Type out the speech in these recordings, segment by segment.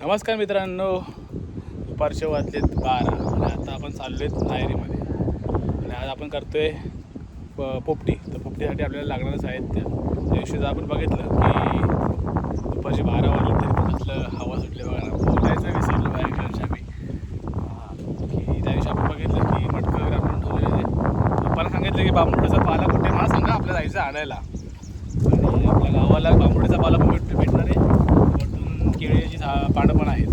नमस्कार मित्रांनो. दुपारचे वाजलेत बारा आणि आता आपण चाललो आहेत नायरीमध्ये. आणि आज आपण करतोय प- पोपटी. तर पोपटीसाठी आपल्याला लागणारं साहित्य त्या. दिवशी जर आपण बघितलं की दुपारचे बारा वाजले तरी पण कसलं हवा सुटले बघा ना. बोलायचं विसरलो बाहेर घरच्या मी की त्या दिवशी आपण बघितलं की मटकं वगैरे आपण ठेवलेले पप्पाला सांगितलं की बांबुडाचा पाला कुठे मला सांगा आपल्याला जायचं आणायला. आणि आपल्या गावाला बांबुड्याचा पाला पण भेट भेटणार आहे वरतून केळीची झा पानं पण आहेत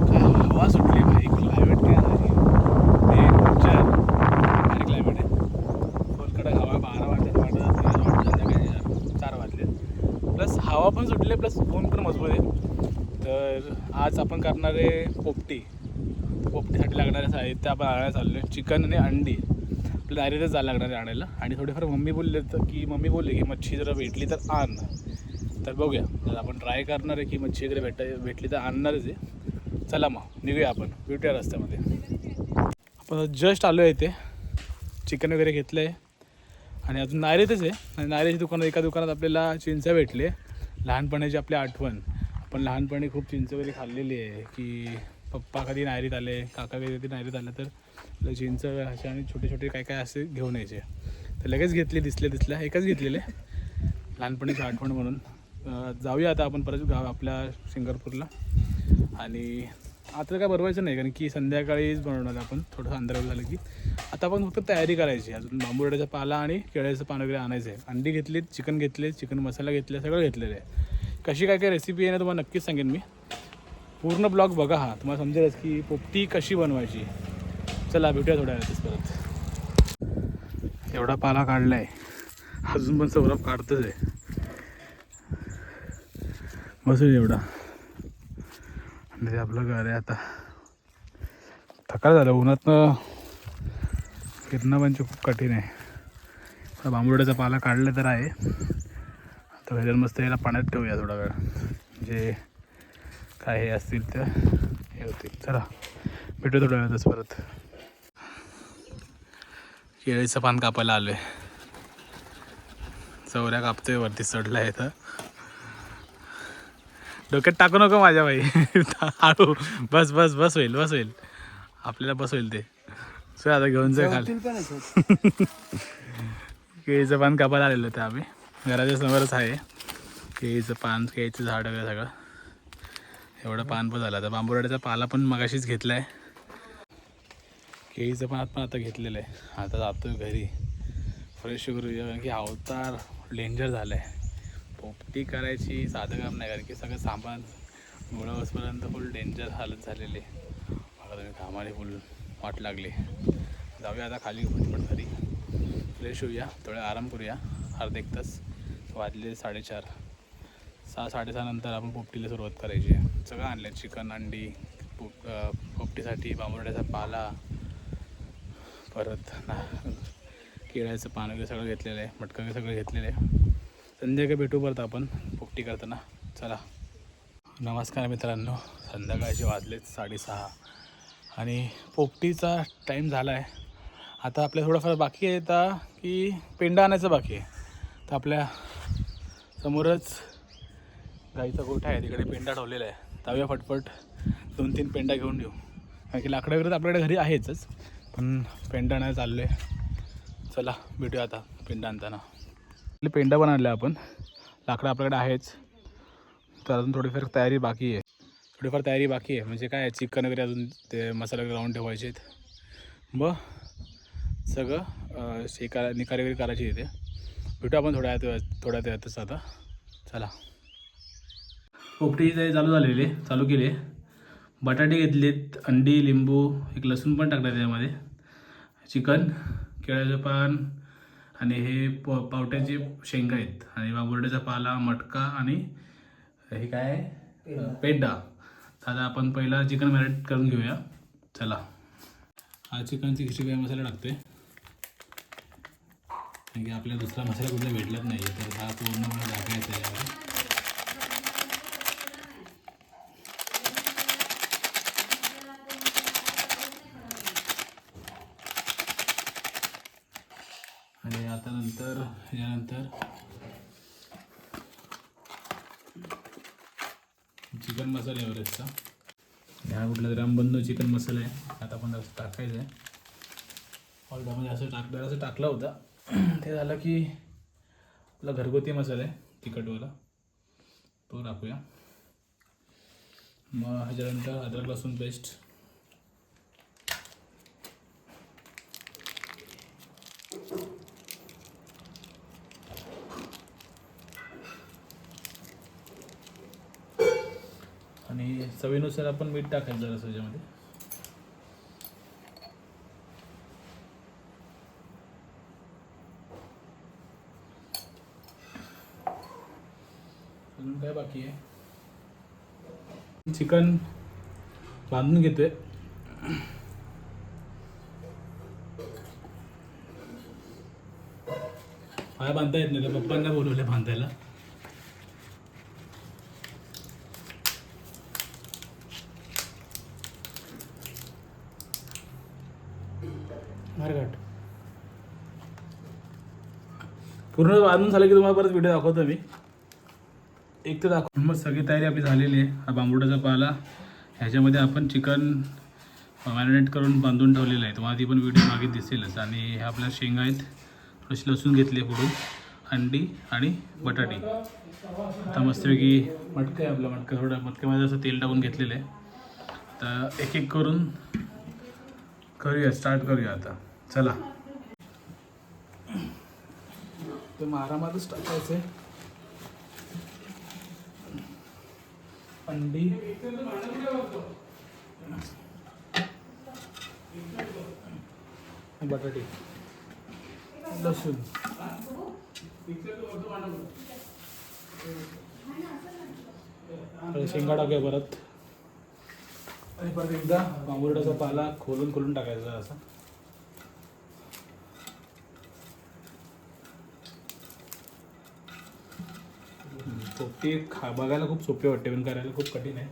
काय हवा सुटली भाई क्लायमेट काय झाली ते पिक्चर भारी क्लायमेट आहे कोलकडे हवा बारा वाजले वाटत वाटत संध्याकाळी चार- चार वाजले प्लस हवा पण सुटले प्लस ऊन पण मजबूत आहे. तर आज आपण करणार आहे पोपटी. पोपटीसाठी लागणारे साहित्य आपण आणायला चाललो आहे चिकन आणि अंडी. आपल्या डायरेक्टच जायला लागणार आहे आणायला. आणि थोडेफार मम्मी बोलले तर की मम्मी बोलली की मच्छी जर भेटली तर आण. तर बघूया. तर आपण ट्राय करणार आहे की मच्छी वगैरे भेट भेटली तर आणणारच आहे. चला मग निघूया आपण. भेटूया रस्त्यामध्ये. आपण जस्ट आलो आहे इथे. चिकन वगैरे घेतलं आहे आणि अजून नायरेतच आहे. आणि नायरेच्या दुकानात एका दुकानात आपल्याला चिंच भेटले लहानपणाची आपली आठवण आपण लहानपणी खूप चिंच वगैरे खाल्लेली आहे की पप्पा कधी नायरीत आले काका कधी नायरीत आले तर चिंच असे आणि छोटे छोटे काय काय असे घेऊन यायचे. तर लगेच घेतले दिसले दिसल्या एकच घेतलेले. लहानपणीची आठवण म्हणून. जाऊया आता आपण परत गाव आपल्या सिंगापूरला. आणि आता काय बनवायचं नाही कारण की संध्याकाळीच बनवणार आपण. थोडंसं अंधार झालं की. आता आपण फक्त तयारी करायची अजून बांबुड्याचा पाला आणि केळ्याचं पान वगैरे आणायचं आहे. अंडी घेतली चिकन घेतले चिकन मसाला घेतले सगळं घेतलेलं आहे. कशी काय काय रेसिपी आहे ना तुम्हाला नक्कीच सांगेन मी. पूर्ण ब्लॉग बघा हा. तुम्हाला समजेलच की पोपटी कशी बनवायची. चला भेटूया थोड्या वेळेस परत. एवढा पाला काढला आहे अजून पण सौरभ काढतच आहे. बसू एवढा. आणि आपलं घर आहे आता. थकाल झालं उन्हातनं फिरणं म्हणजे खूप कठीण आहे. आता बांबुड्याचा पाला काढला तर आहे. आता ह्याच्यात मस्त याला पाण्यात ठेवूया थोडा वेळ. म्हणजे काय हे असतील तर हे होतील. चला भेटू थोड्या वेळातच परत. केळीचं पान कापायला आलो आहे चौऱ्या कापतोय वरती चढला आहे तर डोक्यात टाकू नको माझ्या बाई. हळू. बस बस बस होईल बस होईल. आपल्याला बस होईल ते. सो आता घेऊन जा खाली. केळीचं पान कापायला आलेलं होतं आम्ही. घराच्या समोरच आहे. केळीचं पान केळीचं झाड वगैरे सगळं. एवढं पान पण झालं. आता बांबुराड्याचा पाला पण मगाशीच घेतला आहे केळीचं पान पण आता घेतलेलं आहे. आता जातो घरी. फ्रेश वगैरे कारण की अवतार डेंजर झालं आहे पोपटी करायची साधं काम नाही कारण की सगळं सामान गोळा बसपर्यंत फुल डेंजर हालत झालेली आहे. बघा तुम्ही कामाने फुल वाट लागली. जाऊया आता खाली पटपट घरी फ्रेश होऊया थोडा आराम करूया. अर्धा एक तास वाजले साडेचार. सहा साडेसहानंतर आपण पोपटीला सुरुवात करायची आहे. सगळं आणलं आहे चिकन अंडी पोप पोपटीसाठी बांबुड्याचा पाला परत ना केळ्याचं पान वगैरे सगळं घेतलेलं आहे मटकं वगैरे सगळं घेतलेलं आहे. संध्याकाळी भेटू परत आपण पोपटी करताना. चला. नमस्कार मित्रांनो. संध्याकाळचे वाजलेत साडेसहा. आणि पोपटीचा टाईम झाला आहे आता आपल्या थोडंफार बाकी आहे आता की पेंडा आणायचं बाकी आहे. तर आपल्या समोरच गाईचा गोठा आहे तिकडे पेंडा ठेवलेला आहे. जाऊया फटफट दोन तीन पेंडा घेऊन येऊ कारण की लाकडं वगैरे तर आपल्याकडे घरी आहेच पण पेंडा नाही चाललो आहे चला भेटूया आता पेंडा आणताना. पेंडा पण आणले आपण. लाकडं आपल्याकडे आहेच. तर अजून थोडीफार तयारी बाकी आहे. थोडीफार तयारी बाकी आहे. म्हणजे काय चिकन वगैरे अजून ते मसाले वगैरे लावून ठेवायचे आहेत. मग सगळं अं, निकारी वगैरे करायची इथे भेटू आपण थोड्या थोड्या त्यातच आता. चला. पोपटी तरी चालू झालेली आहे चालू केली बटाटे घेतलेत अंडी लिंबू एक लसूण पण टाकलं त्याच्यामध्ये. चिकन केळ्याचं पान आणि हे प पावट्याचे शेंगा आहेत. आणि बाबुर्ड्याचा पाला मटका आणि हे काय पेंडा आता आपण पहिला चिकन मॅरिनेट करून घेऊया. चला. हा चिकनची खिचडी मसाला टाकते कारण की आपल्याला दुसरा मसाला कुठला भेटलाच नाही तर हा पूर्ण मला टाकायचा आहे यामध्ये. आणि आता नंतर यानंतर चिकन मसाला एव्हरेस्टचा. हा कुठला तरी रामबंधू चिकन मसाला आहे. आता आपण असं टाकायचं आहे. ऑलरेडी असं टाकलं असं टाकला होता. ते झालं की आपला घरगुती मसाला आहे तिखटवाला. तो टाकूया. मग ह्याच्यानंतर अद्रक लसूण पेस्ट आणि चवीनुसार आपण मीठ टाकायचं जरा ह्याच्यामध्ये अजून काय बाकी आहे? चिकन बांधून घेतोय. पाय बांधता येत नाही पप्पांना बोलवले बांधायला. मारघाट. पूर्ण बांधून झालं की तुम्हाला परत व्हिडिओ दाखवतो मी. एक तर दाखव मग सगळी तयारी आपली झालेली आहे. हा बांबुडाचा पाला. ह्याच्यामध्ये आपण चिकन मॅरिनेट करून बांधून ठेवलेलं आहे. तुम्हाला ती पण व्हिडिओ मागे दिसेलच. आणि ह्या आपल्या शेंगा आहेत. थोडीशी लसूण घेतली आहे पुढून. अंडी आणि बटाटे. आता मस्तपैकी मटकं आहे आपला. मटकं थोडं मटक्यामध्ये असं तेल टाकून घेतलेलं आहे. तर एक एक करून करूया स्टार्ट करूया आता. चला. तर आरामातच टाकायचं. आहे अंडी. बटाटे. लसूण. शेंगा टाकूया परत. आणि परत एकदा बांबुर्डाचा पाला खोलून खोलून टाकायचा असा. पोपटी खा बघायला खूप सोपी वाटते पण करायला खूप कठीण आहे.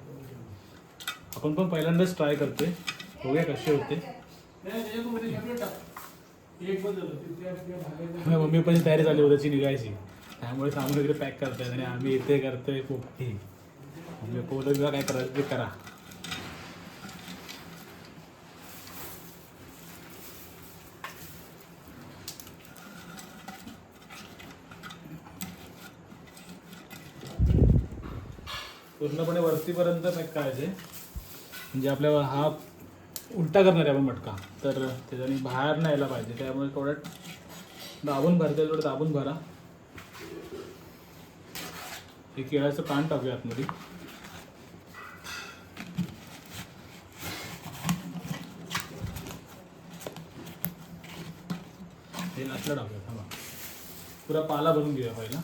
आपण पण पहिल्यांदाच ट्राय करतोय. बघूया कसे होते. मम्मी पण तयारी झाली होती निघायची. त्यामुळे सामान वगैरे पॅक करतायत आणि आम्ही इथे करतोय खूप मम्मी पोलं तुला काय करायचं ते करा. पूर्णपणे वरतीपर्यंत पॅक करायचे म्हणजे आपल्या हा उलटा करणार आहे आपण मटका. तर त्याच्याने बाहेर नाही यायला पाहिजे. त्यामुळे थोडं दाबून भरते थोडं दाबून भरा. हे केळाचं पान टाकूया आतमध्ये. हे नाचलं टाकूया थांबा. पुरा पाला भरून घेऊया पहिला.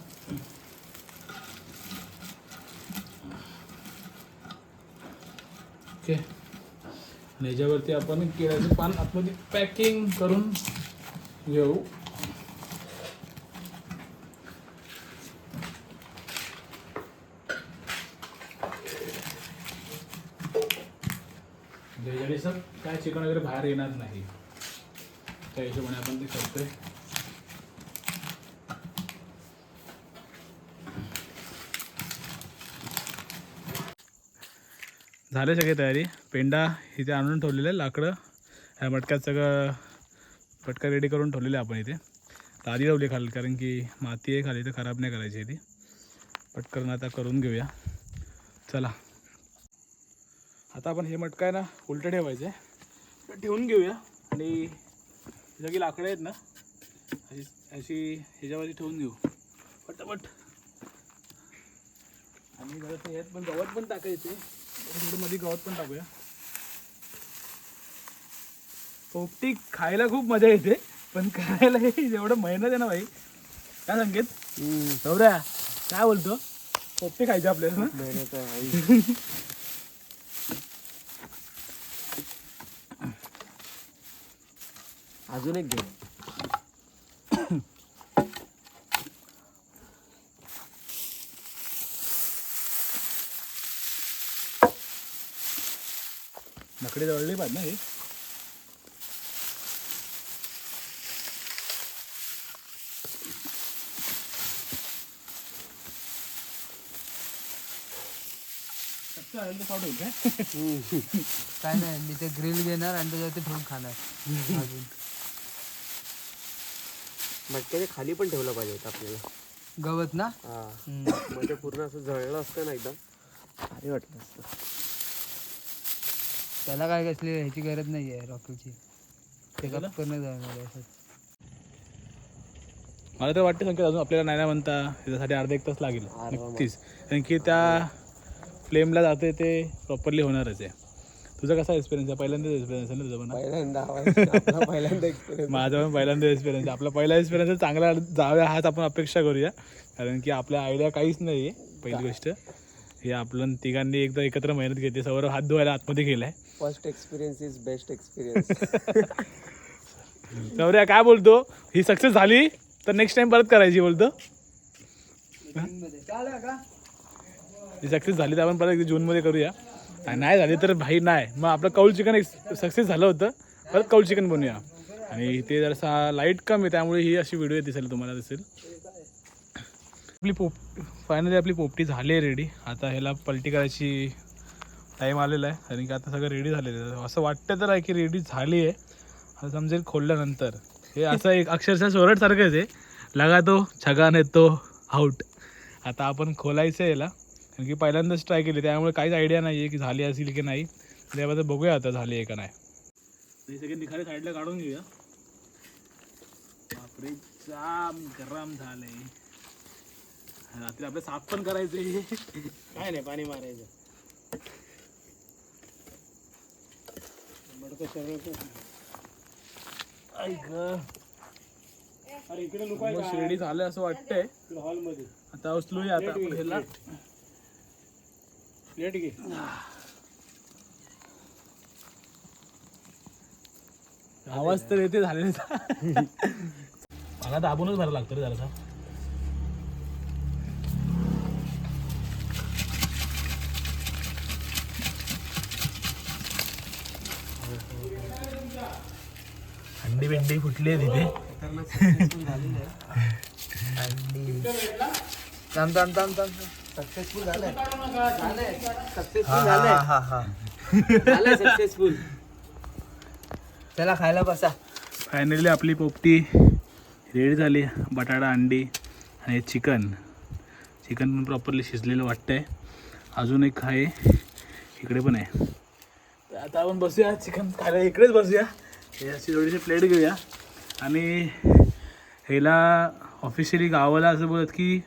ओके. आणि याच्यावरती आपण केळ्याचं पान आतमध्ये पॅकिंग करून घेऊ. सर काय चिकन वगैरे बाहेर येणार नाही. त्या हिशोबाने आपण ते करतोय. झाले सगळी तयारी. पेंडा इथे आणून ठेवलेलं आहे लाकडं. ह्या मटक्यात सगळं मटका रेडी करून ठेवलेलं आहे आपण इथे. लादी लावली खाली कारण की माती आहे खाली तर खराब नाही करायची ती. पटकन आता करून घेऊया. चला. आता आपण हे मटका आहे ना उलटं ठेवायचं आहे. ठेवून घेऊया. आणि सगळी लाकडं आहेत ना अशी अशी ह्याच्यावरती ठेवून घेऊ पटापट. आणि जरा यात पण गवत पण टाकायचे थोडं मध्ये गवत पण टाकूया. पोपटी खायला खूप मजा येते पण करायला हे जेवढं मेहनत आहे ना भाई. काय सांगेत? सौऱ्या काय बोलतो? पोपटी खायची आपल्याला ना. अजून एक घे. नकडे जळले पाहिजे ना हे. काय? नाही मी ते ग्रिल घेणार आणि त्याच्यावरती ठेवून खाणार. अजून. मटक्याच्या खाली पण ठेवलं पाहिजे होतं आपल्याला. गवत ना? हा. म्हणजे पूर्ण असं जळलं असतं ना एकदम. भारी वाटलं असतं. त्याला काय कसली ह्याची गरज नाही आहे रॉकेलची गप्प न जाणार आहे. मला तर वाटते संकेत अजून आपल्याला नाही ना म्हणता त्याच्यासाठी अर्धा एक तास लागेल. नक्कीच. कारण की त्या फ्लेमला जाते ते प्रॉपरली होणारच आहे. तुझा कसा एक्सपिरियन्स आहे? पहिल्यांदाच एक्सपिरियन्स आहे ना तुझा पण पहिल्यांदा आपला पहिल्यांदा एक्सपिरियन्स माझा पण पहिल्यांदा एक्सपिरियन्स आहे. आपला पहिला एक्सपिरियन्स चांगला जाव्या हाच आपण अपेक्षा करूया. कारण की आपल्या आयडिया काहीच नाही आहे पहिली गोष्ट. हे आपलं तिघांनी एकदा एकत्र मेहनत घेते सौरभ हात धुवायला आतमध्ये गेलाय. First experience is best experience Shaurya काय बोलतो? ही सक्सेस झाली तर नेक्स्ट टाइम परत करायची बोलतो. ही? सक्सेस झाली तर आपण परत जूनमध्ये करूया. आणि नाही झाली तर भाई नाही. मग आपलं कौल चिकन सक्सेस झालं होतं. परत कौल चिकन बनवूया आणि ते जरासा लाइट कमी आहे त्यामुळे ही अशी व्हिडिओ दिसेल तुम्हाला दिसेल. आपली पोप फायनली आपली पोपटी झाली आहे रेडी आता ह्याला पलटी करायची टाईम आलेला आहे. कारण की आता सगळं रेडी झालेलं आहे. असं वाटतं तर आहे की रेडी झाली आहे. असं समजेल खोलल्यानंतर हे असं एक अक्षरशः सोरटसारखंच आहे. लगा तो छगान येतो आउट आता आपण खोलायचं आहे याला. कारण की पहिल्यांदाच ट्राय केली. त्यामुळे काहीच आयडिया नाही आहे की झाली असेल की नाही. त्याबद्दल बघूया आता झाली आहे का नाही. सगळे निखारे साईडला काढून घेऊया. बापरे जाम गरम झालंय. रात्री आपलं साफ पण करायचंय काय नाही पाणी मारायचं. ऐक अरे इकडे लोक झालं असं वाटतंय. हॉलमध्ये. आता उचलूया आता ह्याला. प्लेट घे. आवाज तर येते झालेला. मला दाबूनच भरायला लागतो रे जरासा. अंडी बिंडी फुटली आहे तिथे. सक्सेसफुल हा, हा, हा, हा. चला खायला बसा. फायनली आपली पोपटी रेडी झाली. बटाटा अंडी आणि चिकन. चिकन पण प्रॉपरली शिजलेलं वाटतंय. अजून एक आहे इकडे पण आहे. आता आपण बसूया चिकन खायला. इकडेच बसूया. हे अशी थोडीशी प्लेट घेऊया. आणि ह्याला ऑफिशियली गावाला असं बोलत की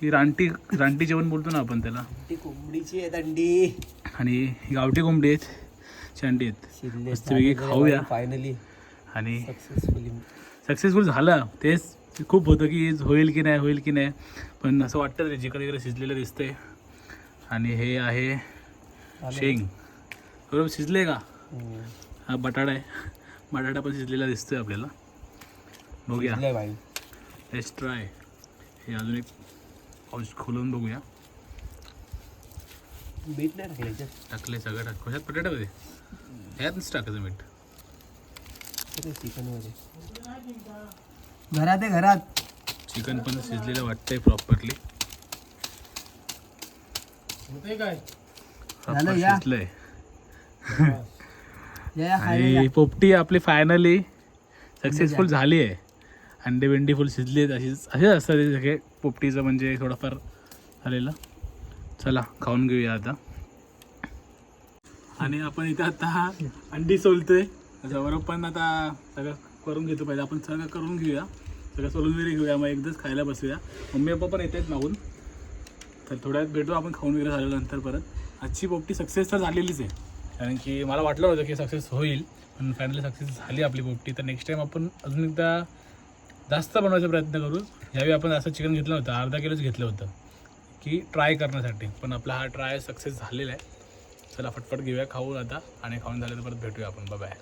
की रानटी रानटी जेवण बोलतो ना आपण त्याला. ती कोंबडीची आहे दंडी. आणि ही गावठी कोंबडी आहेत चंडी आहेत. मस्तपैकी खाऊया. फायनली आणि सक्सेसफुली सक्सेसफुल झालं. तेच खूप होतं की होईल की नाही होईल की नाही. पण असं वाटतं रे जिकडे तिकडे शिजलेलं दिसतंय. आणि हे आहे शेंग. बरोबर शिजले का? हा बटाटा आहे. बटाटा पण शिजलेला दिसतोय आपल्याला. बघूया. भाई लेट्स ट्राय हे अजून एक पाऊस खोलून बघूया. मीठ नाही टाकलं. टाकले सगळं टाक. कशात बटाट्यामध्ये ह्यातच टाकायचं मीठ. चिकनमध्ये? घरात आहे घरात. चिकन पण शिजलेलं वाटतंय प्रॉपरली झालं, या. शिजलंय. आणि पोपटी आपली फायनली सक्सेसफुल झाली आहे. अंडे बिंडी फुल शिजली आहेत अशीच असेच असतात सगळे. पोपटीचं म्हणजे थोडंफार झालेलं. चला खाऊन घेऊया आता. आणि आपण इथं आता अंडी सोलतोय. त्याच्याबरोबर पण आता सगळं करून घेतो पाहिजे आपण सगळं करून घेऊया. सगळं सोलून वगैरे घेऊया. मग एकदाच खायला बसूया. मम्मी पप्पा पण येत आहेत मागून. तर थोड्या वेळात भेटू. आपण खाऊन वगैरे झाल्यानंतर परत. आजची पोपटी सक्सेस तर झालेलीच आहे. कारण की मला वाटलं होतं की सक्सेस होईल पण फायनली सक्सेस झाली आपली पोपटी तर नेक्स्ट टाईम आपण अजून एकदा जास्त बनवायचा प्रयत्न करू. ह्यावेळी आपण असं चिकन घेतलं होतं अर्धा किलोच घेतलं होतं की ट्राय करण्यासाठी. पण आपला हा ट्राय सक्सेस झालेला आहे. चला फटफट घेऊया खाऊ आता आणि खाऊन झालं तर परत भेटूया आपण. बाय